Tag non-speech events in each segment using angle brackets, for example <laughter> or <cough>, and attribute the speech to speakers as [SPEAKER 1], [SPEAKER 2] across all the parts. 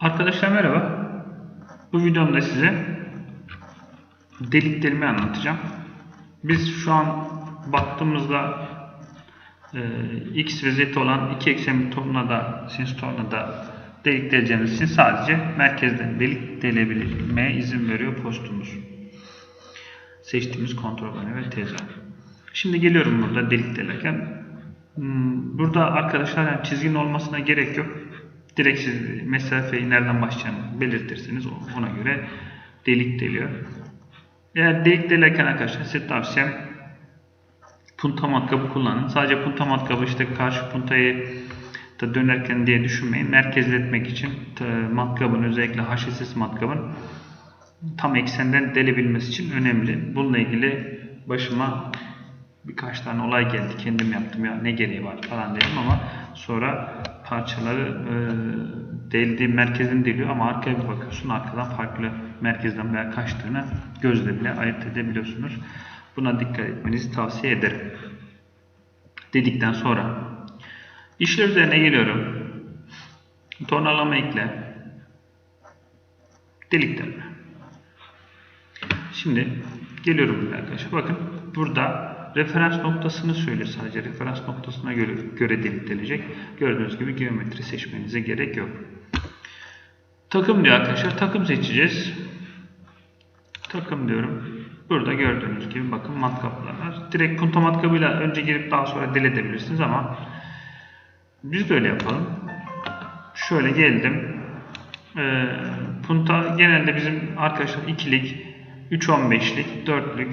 [SPEAKER 1] Arkadaşlar merhaba. Bu videomda size deliklerimi anlatacağım. Biz şu an baktığımızda e, x ve z olan iki eksenli tornada, sinüs tornada delik deleceğimiz için sadece merkezden delik delebilmeye izin veriyor postumuz. Seçtiğimiz kontrol panel ve tezgah. Şimdi geliyorum burada delik delerken. Hmm, burada arkadaşlar yani çizginin olmasına gerek yok. Direkt siz mesafeyi nereden başlayacağını belirtirsiniz. Ona göre delik deliyor. Eğer delik delerken arkadaşlar size tavsiyem punta matkabı kullanın. Sadece punta matkabı işte karşı puntayı da dönerken diye düşünmeyin. Merkezletmek için e, matkabın özellikle haşisiz matkabın tam eksenden delebilmesi için önemli. Bununla ilgili başıma birkaç tane olay geldi. Kendim yaptım ya ne gereği var falan dedim ama sonra parçaları e, deldiği merkezini deliyor ama arkaya bir bakıyorsun arkadan farklı merkezden veya kaçtığını gözle bile ayırt edebiliyorsunuz. Buna dikkat etmenizi tavsiye ederim. Dedikten sonra işler üzerine geliyorum. Tornalama ekle. Delik delme. Şimdi geliyorum buraya arkadaşlar. Bakın burada Referans noktasını söyle sadece. Referans noktasına göre, göre deliklenecek. Gördüğünüz gibi geometri seçmenize gerek yok. Takım diyor arkadaşlar. Takım seçeceğiz. Takım diyorum. Burada gördüğünüz gibi bakın matkaplar var. Direkt punta matkabıyla önce girip daha sonra deletebilirsiniz ama biz de öyle yapalım. Şöyle geldim. Ee, punta genelde bizim arkadaşlar ikilik, 3.15'lik, 4'lük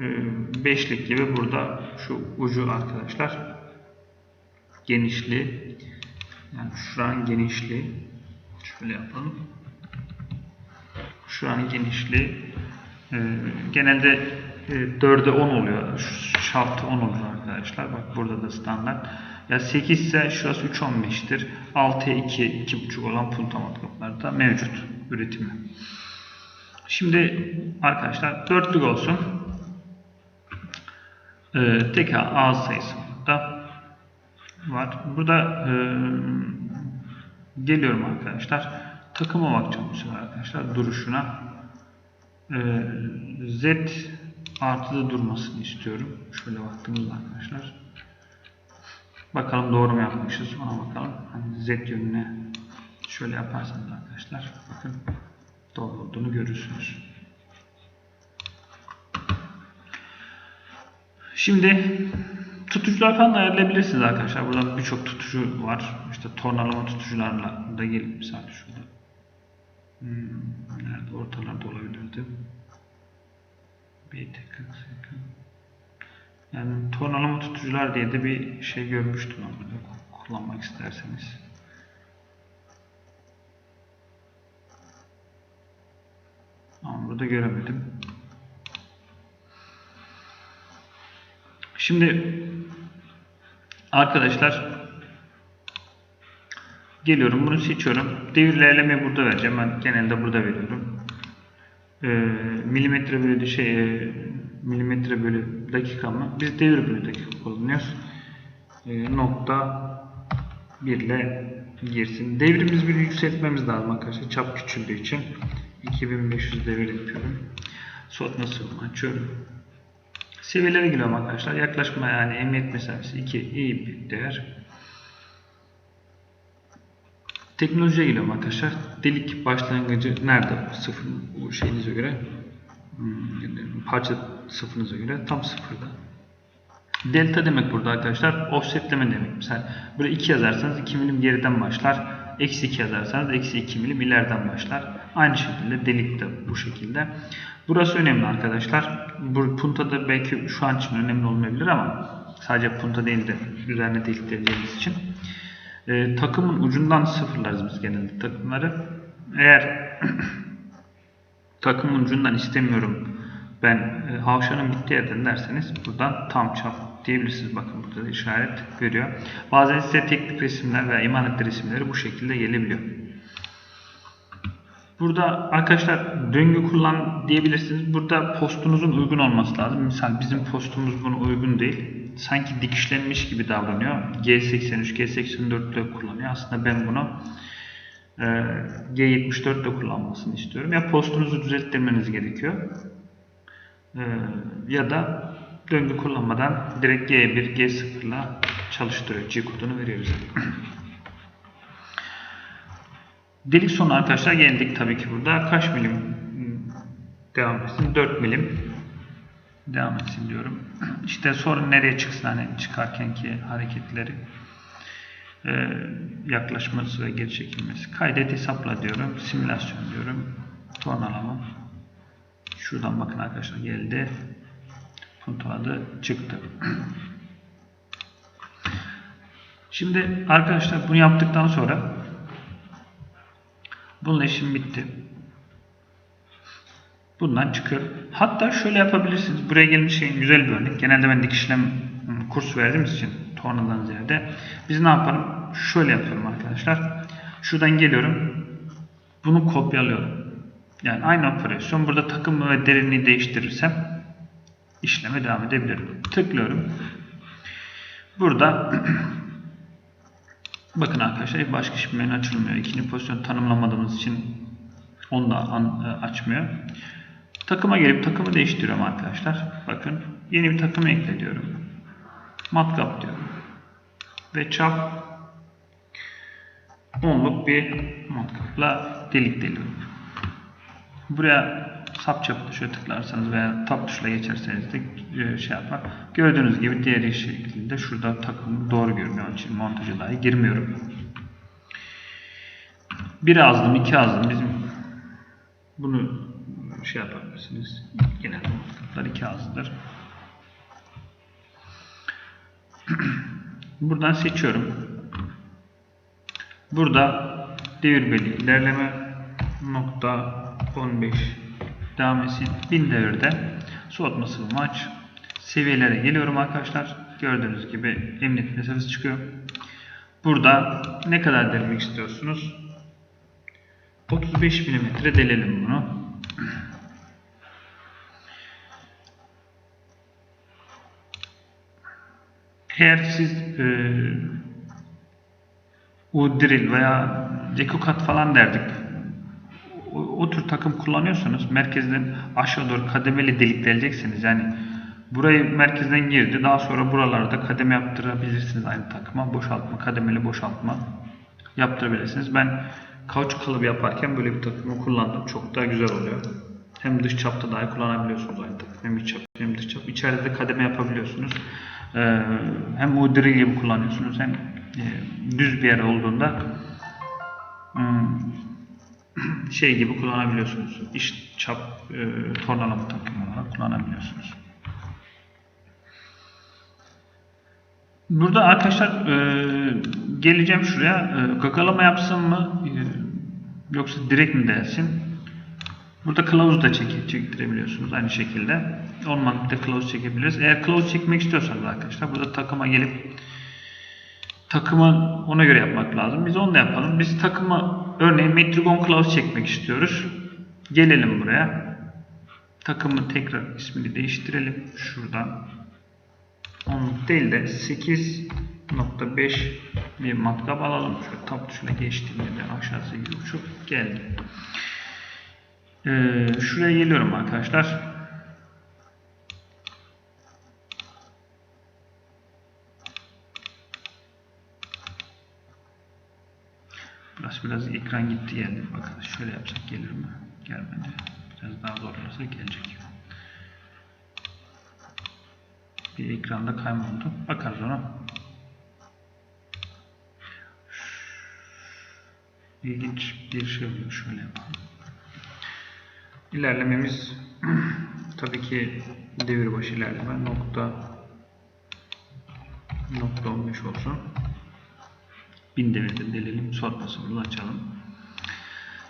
[SPEAKER 1] ee, beşlik gibi burada şu ucu arkadaşlar. Genişliği. Yani şuranın genişliği. Şöyle yapalım. Şuranın genişliği e, genelde e, 4'e 10 oluyor. Şaft 10 oluyor arkadaşlar. Bak burada da standart. Ya 8 ise şurası 3.15'tir 6'ya 2 2.5 olan puntamat kaplarda mevcut üretimi. Şimdi arkadaşlar dörtlük olsun. Ee, e, tekrar A sayısı da var. Burada e, geliyorum arkadaşlar. Takıma bakacağım bu arkadaşlar. Duruşuna. E, Z artıda durmasını istiyorum. Şöyle baktığımızda arkadaşlar. Bakalım doğru mu yapmışız ona bakalım. Hani Z yönüne şöyle yaparsanız arkadaşlar bakın doğru olduğunu görürsünüz. Şimdi tutucular falan da ayarlayabilirsiniz arkadaşlar. Burada birçok tutucu var. İşte tornalama tutucularla da gelip mesela şurada. Hmm, nerede ortalarda olabilirdi. Bir dakika. Yani tornalama tutucular diye de bir şey görmüştüm ama kullanmak isterseniz. Ama burada göremedim. Şimdi arkadaşlar geliyorum bunu seçiyorum. Devirlerlemeyi burada vereceğim. Ben genelde burada veriyorum. Ee, milimetre bölü şey e, milimetre bölü dakika mı? Biz devir bölü dakika kullanıyoruz. Ee, nokta 1 ile girsin. Devrimiz bir yükseltmemiz lazım arkadaşlar. Çap küçüldüğü için. 2500 devir yapıyorum. Sonrasını açıyorum. Seviyelere geliyorum arkadaşlar. Yaklaşma yani emniyet mesafesi 2 iyi bir değer. Teknolojiye geliyorum arkadaşlar. Delik başlangıcı nerede? Sıfır bu şeyinize göre. Hmm, parça sıfırınıza göre tam sıfırda. Delta demek burada arkadaşlar. Offsetleme demek. Mesela buraya 2 yazarsanız 2 milim geriden başlar. Eksi 2 yazarsanız eksi 2 milim ileriden başlar. Aynı şekilde delik de bu şekilde. Burası önemli arkadaşlar. Bu puntada belki şu an için önemli olmayabilir ama sadece punta değil de üzerine deliklediğimiz için. Ee, takımın ucundan sıfırlarız biz genelde takımları. Eğer <clears throat> takımın ucundan istemiyorum ben e, havşanın bitti yerden derseniz buradan tam çap diyebilirsiniz. Bakın burada da işaret görüyor. Bazen size teknik resimler veya imanet resimleri bu şekilde gelebiliyor. Burada arkadaşlar döngü kullan diyebilirsiniz. Burada postunuzun uygun olması lazım. Misal bizim postumuz buna uygun değil. Sanki dikişlenmiş gibi davranıyor. G83, G84 ile kullanıyor. Aslında ben bunu G74 ile kullanmasını istiyorum. Ya postunuzu düzelttirmeniz gerekiyor. E, ya da döngü kullanmadan direkt G1, G0 ile çalıştırıyor. G kodunu veriyor bize. <clears throat> Delik sonu arkadaşlar geldik tabii ki burada. Kaç milim devam etsin? 4 milim devam etsin diyorum. İşte sonra nereye çıksın hani çıkarken ki hareketleri e, yaklaşması ve geri çekilmesi. Kaydet hesapla diyorum. Simülasyon diyorum. Tornalama. Şuradan bakın arkadaşlar geldi. Puntoladı çıktı. Şimdi arkadaşlar bunu yaptıktan sonra bunun işim bitti. Bundan çıkıyor. Hatta şöyle yapabilirsiniz. Buraya gelmiş şeyin güzel bir örnek. Genelde ben dikiş işlem ım, kursu verdiğimiz için tornadan ziyade biz ne yaparım? Şöyle yapıyorum arkadaşlar. Şuradan geliyorum. Bunu kopyalıyorum. Yani aynı operasyon. Burada takım ve derinliği değiştirirsem işleme devam edebilirim. Tıklıyorum. Burada <clears throat> bakın arkadaşlar başka hiçbir menü açılmıyor. İkinci pozisyon tanımlamadığımız için onu da e, açmıyor. Takıma gelip takımı değiştiriyorum arkadaşlar. Bakın yeni bir takım ekle diyorum. Matkap diyorum. Ve çap onluk bir matkapla delik deliyorum. Buraya çapı şöyle tıklarsanız veya tab tuşla geçerseniz de e, şey yapar. Gördüğünüz gibi diğer şekilde şurada takım doğru görünüyor. Onun için montaja dahi girmiyorum. Bir azdım, iki azdım. Bizim bunu şey yapabilirsiniz. Genelde matkaplar iki azdır. <clears throat> Buradan seçiyorum. Burada devir belli ilerleme nokta 15 etsin. 1000 devirde soğutma sıvı maç seviyelere geliyorum arkadaşlar. Gördüğünüz gibi emniyet mesafesi çıkıyor. Burada ne kadar delmek istiyorsunuz? 35 mm delelim bunu. Eğer siz e, U drill veya Dekokat falan derdik. O, tür takım kullanıyorsanız merkezden aşağı doğru kademeli delik deleceksiniz. Yani burayı merkezden girdi. Daha sonra buralarda kademe yaptırabilirsiniz aynı takıma. Boşaltma, kademeli boşaltma yaptırabilirsiniz. Ben kauçuk kalıbı yaparken böyle bir takımı kullandım. Çok daha güzel oluyor. Hem dış çapta dahi kullanabiliyorsunuz aynı takım. Hem iç çap hem dış çap. İçeride de kademe yapabiliyorsunuz. Ee, hem o drill gibi kullanıyorsunuz hem e, düz bir yer olduğunda hmm, <clears throat> şey gibi kullanabiliyorsunuz. İç çap e, tornalama takımı olarak kullanabiliyorsunuz. Burada arkadaşlar e, geleceğim şuraya. E, gagalama yapsın mı e, yoksa direkt mi dersin? Burada kılavuz da çek çektirebiliyorsunuz aynı şekilde. Olmadı de kılavuz çekebiliriz. Eğer kılavuz çekmek istiyorsanız arkadaşlar burada takıma gelip takımı ona göre yapmak lazım. Biz onu da yapalım. Biz takıma örneğin Metrigon kılavuz çekmek istiyoruz. Gelelim buraya. Takımı tekrar ismini değiştirelim. Şuradan 10 değil de 8.5 bir matkap alalım. Şöyle tab tuşuna geçtiğimde de aşağısı 8.5 geldi. Ee, şuraya geliyorum arkadaşlar. Biraz biraz ekran gitti geldi. Bakın şöyle yapsak gelir mi? Gelmedi. Biraz daha zorlarsa gelecek. Bir ekranda kayma oldu. Bakarız ona. İlginç bir şey oluyor. Şöyle yapalım. İlerlememiz <clears throat> tabii ki devirbaşı ilerleme nokta nokta 15 olsun. 1000 devirde delelim. Sormasını açalım.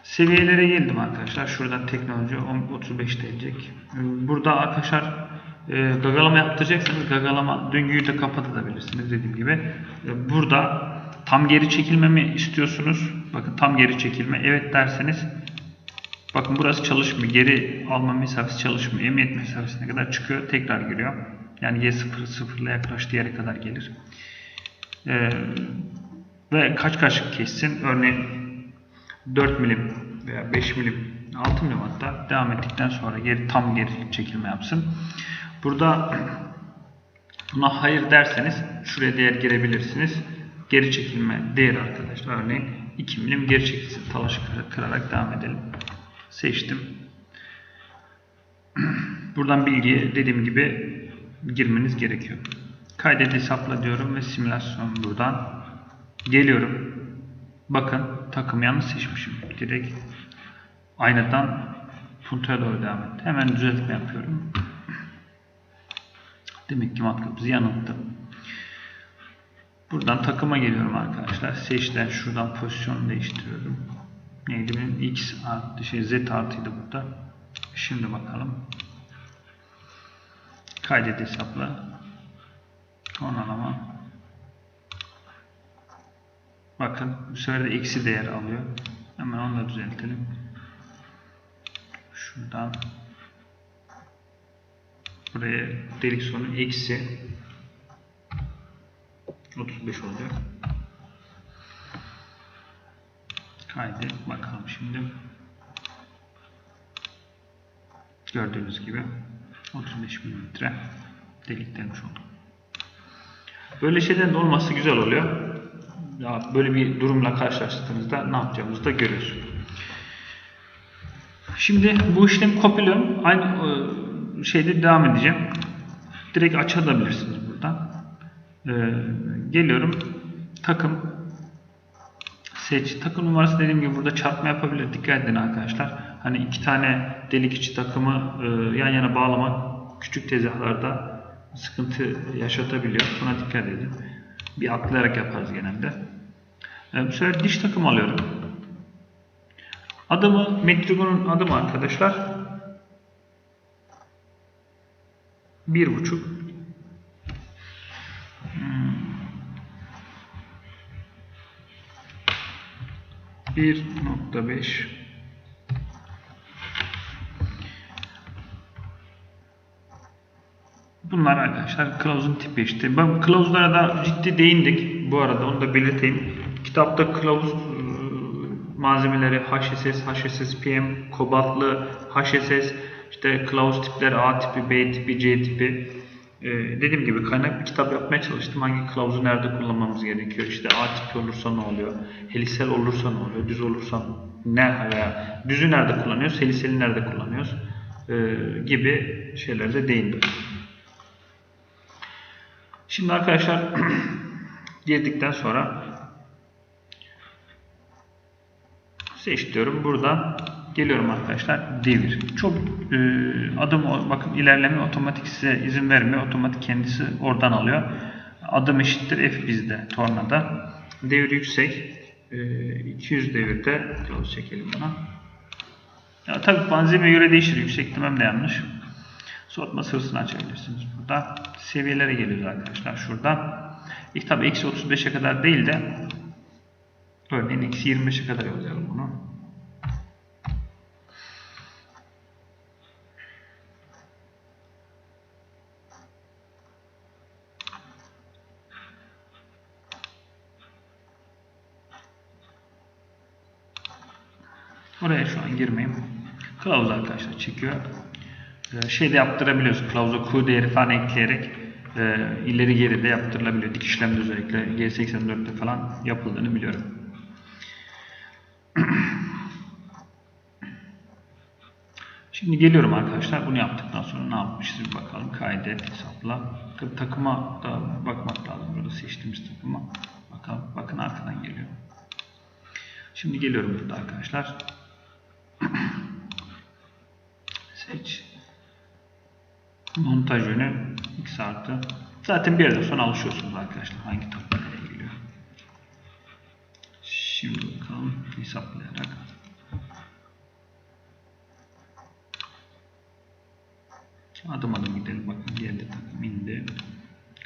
[SPEAKER 1] Seviyelere geldim arkadaşlar. Şuradan teknoloji 35 gelecek. Burada arkadaşlar e, gagalama yaptıracaksanız gagalama döngüyü de kapatabilirsiniz dediğim gibi. E, burada tam geri çekilme mi istiyorsunuz? Bakın tam geri çekilme. Evet derseniz bakın burası çalışmıyor. Geri alma mesafesi çalışmıyor. Emniyet mesafesine kadar çıkıyor. Tekrar giriyor. Yani Y0 sıfırla yaklaştığı yere kadar gelir. E, ve kaç kaç kessin? Örneğin 4 milim veya 5 milim 6 milim hatta devam ettikten sonra geri tam geri çekilme yapsın. Burada buna hayır derseniz şuraya değer girebilirsiniz. Geri çekilme değeri arkadaşlar örneğin 2 milim geri çekilsin. Talaşı kır- kırarak devam edelim. Seçtim. <clears throat> Buradan bilgiye dediğim gibi girmeniz gerekiyor. Kaydet hesapla diyorum ve simülasyon buradan geliyorum. Bakın takım yanlış seçmişim. Direkt aynadan puntoya doğru devam etti. Hemen düzeltme yapıyorum. Demek ki matkap yanılttı. Buradan takıma geliyorum arkadaşlar. Seçten şuradan pozisyon değiştiriyorum. Neydi benim? X artı şey Z artıydı burada. Şimdi bakalım. Kaydet hesapla. Onalama. Bakın bu sefer de eksi değer alıyor. Hemen onu da düzeltelim. Şuradan buraya delik sonu eksi 35 olacak. Kaydet bakalım şimdi. Gördüğünüz gibi 35 mm delik delmiş olduk. Böyle şeylerin de olması güzel oluyor. Ya böyle bir durumla karşılaştığınızda ne yapacağımızı da görüyoruz. Şimdi bu işlemi kopyalıyorum. Aynı e, şeyde devam edeceğim. Direkt açabilirsiniz buradan. E, geliyorum. Takım seç. Takım numarası dediğim gibi burada çarpma yapabilir. Dikkat edin arkadaşlar. Hani iki tane delik içi takımı e, yan yana bağlamak küçük tezgahlarda sıkıntı yaşatabiliyor. Buna dikkat edin. Bir atlayarak yaparız genelde. E, bu sefer diş takım alıyorum. Adımı, Metrigon'un adımı arkadaşlar. Bir buçuk. Hmm. Bir nokta beş. Bunlar arkadaşlar kılavuzun tipi işte. Ben kılavuzlara da ciddi değindik. Bu arada onu da belirteyim. Kitapta kılavuz e, malzemeleri HSS, HSS PM, kobaltlı, HSS, işte kılavuz tipleri A tipi, B tipi, C tipi. Ee, dediğim gibi kaynak bir kitap yapmaya çalıştım. Hangi kılavuzu nerede kullanmamız gerekiyor? İşte A tipi olursa ne oluyor? Helisel olursa ne oluyor? Düz olursa ne veya düzü nerede kullanıyoruz? Heliseli nerede kullanıyoruz? Ee, gibi şeylerde değindim. Şimdi arkadaşlar <clears throat> girdikten sonra seç diyorum. Buradan geliyorum arkadaşlar. Devir. Çok e, adım bakın ilerleme otomatik size izin vermiyor. Otomatik kendisi oradan alıyor. Adım eşittir F bizde tornada. Devir yüksek. E, 200 devirde kılavuz çekelim buna. Ya tabii malzemeye göre değişir. Yüksek demem de yanlış. Soğutma sırasını açabilirsiniz burada. Seviyelere geliyoruz arkadaşlar şuradan. İlk tabi eksi 35'e kadar değil de örneğin eksi 25'e kadar yollayalım bunu. Oraya şu an girmeyeyim. Kılavuz arkadaşlar çekiyor. Ee, şey de yaptırabiliyoruz. Kılavuza Q değeri falan ekleyerek e, ileri geri de yaptırılabiliyor. Dikişlemde özellikle G84'te falan yapıldığını biliyorum. <clears throat> Şimdi geliyorum arkadaşlar. Bunu yaptıktan sonra ne yapmışız bir bakalım. Kaydet, hesapla. Tabii takıma da bakmak lazım. Burada seçtiğimiz takıma. Bakalım. Bakın arkadan geliyor. Şimdi geliyorum burada arkadaşlar. <clears throat> Seç. Montaj yönü x artı. Zaten bir yerden sonra alışıyorsunuz arkadaşlar. Hangi takım nereye geliyor. Şimdi bakalım hesaplayarak. Adım adım gidelim. Bakın geldi takım indi.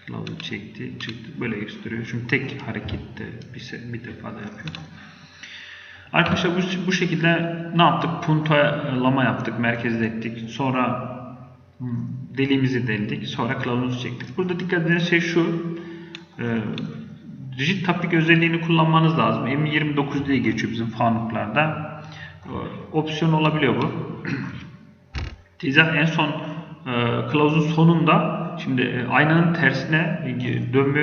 [SPEAKER 1] Kılavuzu çekti, çıktı. Böyle gösteriyor. Çünkü tek harekette bir, bir defa da yapıyor. Arkadaşlar bu, bu şekilde ne yaptık? Puntolama yaptık, merkezde ettik. Sonra deliğimizi deldik. Sonra kılavuzu çektik. Burada dikkat edin şey şu. e, rigid tapik özelliğini kullanmanız lazım. M29 diye geçiyor bizim fanuklarda. Opsiyon olabiliyor bu. <clears throat> Tizah en son e, kılavuzun sonunda şimdi e, aynanın tersine e, dönme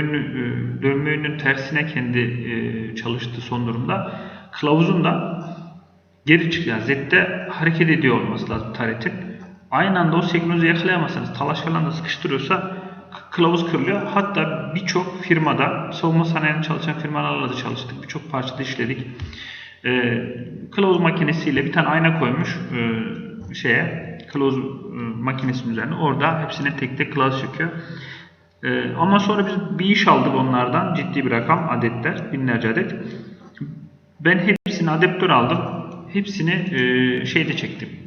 [SPEAKER 1] yönü, e, tersine kendi e, çalıştı son durumda. Kılavuzun da geri çık yani Z'de hareket ediyor olması lazım taretin. Aynı anda o senkronizi yakalayamazsanız talaş falan da sıkıştırıyorsa kılavuz kırılıyor. Hatta birçok firmada savunma sanayinde çalışan firmalarla da çalıştık. Birçok parçada işledik. Ee, kılavuz makinesiyle bir tane ayna koymuş e, şeye kılavuz e, makinesinin üzerine. Orada hepsine tek tek kılavuz çekiyor. Ee, ama sonra biz bir iş aldık onlardan. Ciddi bir rakam adetler. Binlerce adet. Ben hepsini adaptör aldım. Hepsini e, şeyde çektim.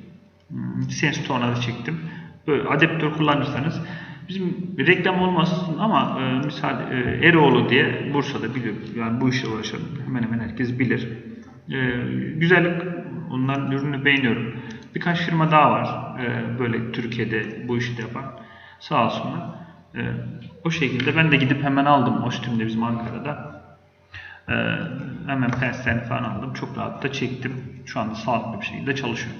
[SPEAKER 1] Sense tornada çektim. Böyle adaptör kullanırsanız bizim reklam olmasın ama e, misal e, Eroğlu diye Bursa'da biliyor. Yani bu işle uğraşan hemen hemen herkes bilir. E, güzellik onların ürünü beğeniyorum. Birkaç firma daha var e, böyle Türkiye'de bu işi de yapan. Sağ olsunlar. E, o şekilde ben de gidip hemen aldım Ostüm'de bizim Ankara'da. Ee, hemen penslerini falan aldım. Çok rahat da çektim. Şu anda sağlıklı bir şekilde çalışıyor.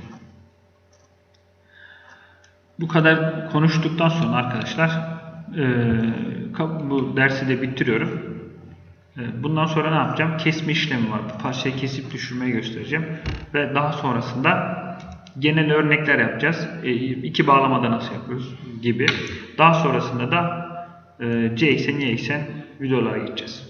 [SPEAKER 1] Bu kadar konuştuktan sonra arkadaşlar ka- bu dersi de bitiriyorum. Ee, Bundan sonra ne yapacağım? Kesme işlemi var. Bu parçayı kesip düşürmeyi göstereceğim. Ve daha sonrasında genel örnekler yapacağız. Ee, iki bağlamada nasıl yapıyoruz gibi. Daha sonrasında da e, C eksen, Y eksen videolara gideceğiz.